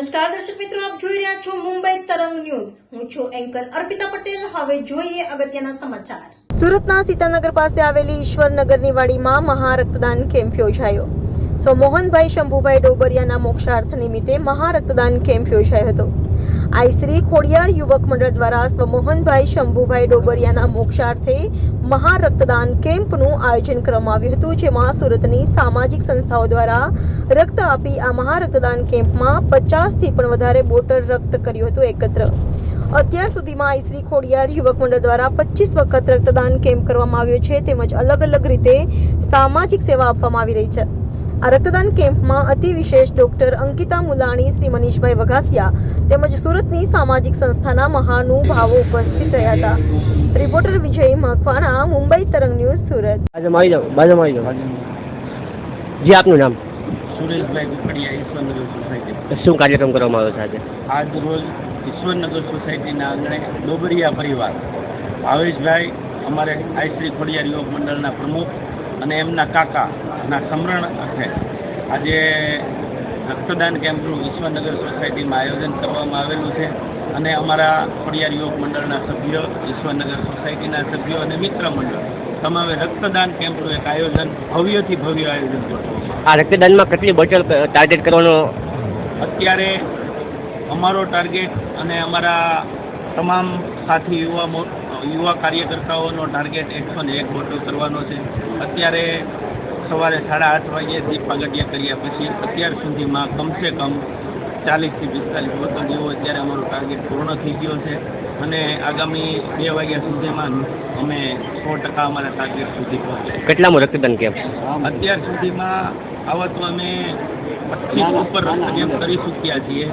નમસ્કાર, દર્શક મિત્રો, આપ જોઈ રહ્યા છો મુંબઈ તરંગ ન્યૂઝ. હું છું એન્કર અર્પિતા પટેલ. હવે જોઈએ અગત્યના સમાચાર. સુરતના સીતાનગર પાસે આવેલી ઈશ્વરનગરની વાડીમાં મહારક્તદાન કેમ્પ યોજાયો. સો મોહનભાઈ શંભુભાઈ ડોબરિયાના મોક્ષાર્થ નિમિત્તે મહારક્તદાન કેમ્પ યોજાયો હતો. આઈ શ્રી ખોડિયાર યુવક મંડળ દ્વારા સ્વમોહનભાઈ શંભુભાઈ ડોબરિયાના મોક્ષાર્થે મહારક્તદાન કેમ્પનું આયોજન કરવામાં આવ્યું હતું, જેમાં સુરતની સામાજિક સંસ્થાઓ દ્વારા રક્ત આપી આ મહારક્તદાન કેમ્પમાં પચાસથી પણ વધારે બોટલ રક્ત કર્યું હતું એકત્ર. અત્યાર સુધીમાં આઈશ્રી ખોડિયાર યુવક મંડળ દ્વારા પચીસ વખત રક્તદાન કેમ્પ કરવામાં આવ્યો છે, તેમજ અલગ અલગ રીતે સામાજિક સેવા આપવામાં આવી રહી છે. આ રક્તદાન કેમ્પમાં અતિ વિશેષ ડોક્ટર અંકિતા મુલાણી શ્રી મનીષભાઈ વઘાસિયા તેમજ સુરતની સામાજિક સંસ્થાના મહાનુભાવો ઉપસ્થિત રહ્યા હતા. રિપોર્ટર વિજય મકવાણા મુંબઈ તરંગ ન્યૂઝ સુરત. બાજુમાં આવી જાઓ બાજુમાં આવી જાઓ. જી આપનું નામ? સુરેશભાઈ કુકડિયા ઈશ્વરનગર સોસાયટી. શું કાર્યક્રમ કરવામાં આવ્યો છે આજે? આજ રોજ ઈશ્વરનગર સોસાયટીના આંગણે ડોબરિયા પરિવાર ભાવેશભાઈ અમારે આઈશ્રી ખોડિયાર યુવક મંડળના પ્રમુખ અને એમના કાકાના સમરણ અર્થે આજે રક્તદાન કેમ્પનું વિશ્વનગર સોસાયટીમાં આયોજન કરવામાં આવેલું છે અને અમારા ખોડિયાર યુવક મંડળના સભ્યો વિશ્વનગર સોસાયટીના સભ્યો અને મિત્ર મંડળ તમામે રક્તદાન કેમ્પનું એક આયોજન ભવ્યથી ભવ્ય આયોજન કર્યું આ રક્તદાનમાં કેટલી બોટલ ટાર્ગેટ કરવાનો? અત્યારે અમારો ટાર્ગેટ અને અમારા તમામ સાથી યુવા યુવા કાર્યકર્તાઓનો ટાર્ગેટ એકસો ને એક બોટલ કરવાનો છે. અત્યારે સવારે સાડા આઠ વાગ્યે દીપ પાગડિયા કર્યા પછી અત્યાર સુધીમાં કમસે કમ ચાલીસથી પિસ્તાલીસ બોટલ જેવો અત્યારે અમારો ટાર્ગેટ પૂર્ણ થઈ ગયો છે. અને આગામી બે વાગ્યા સુધીમાં અમે સો ટકા અમારા ટાર્ગેટ સુધી પહોંચે કેટલામાં રક્તદાન કેમ્પ અત્યાર સુધીમાં આવા તો અમે પચીસ ઉપર કેમ્પ કરી ચૂક્યા છીએ.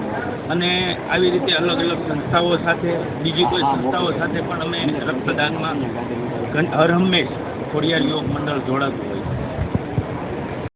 અને આવી રીતે અલગ અલગ સંસ્થાઓ સાથે બીજી કોઈ સંસ્થાઓ સાથે પણ અમે રક્તદાનમાં ઘણ- હર હંમેશ ખોડિયાર યોગ મંડળ જોડાતું હોય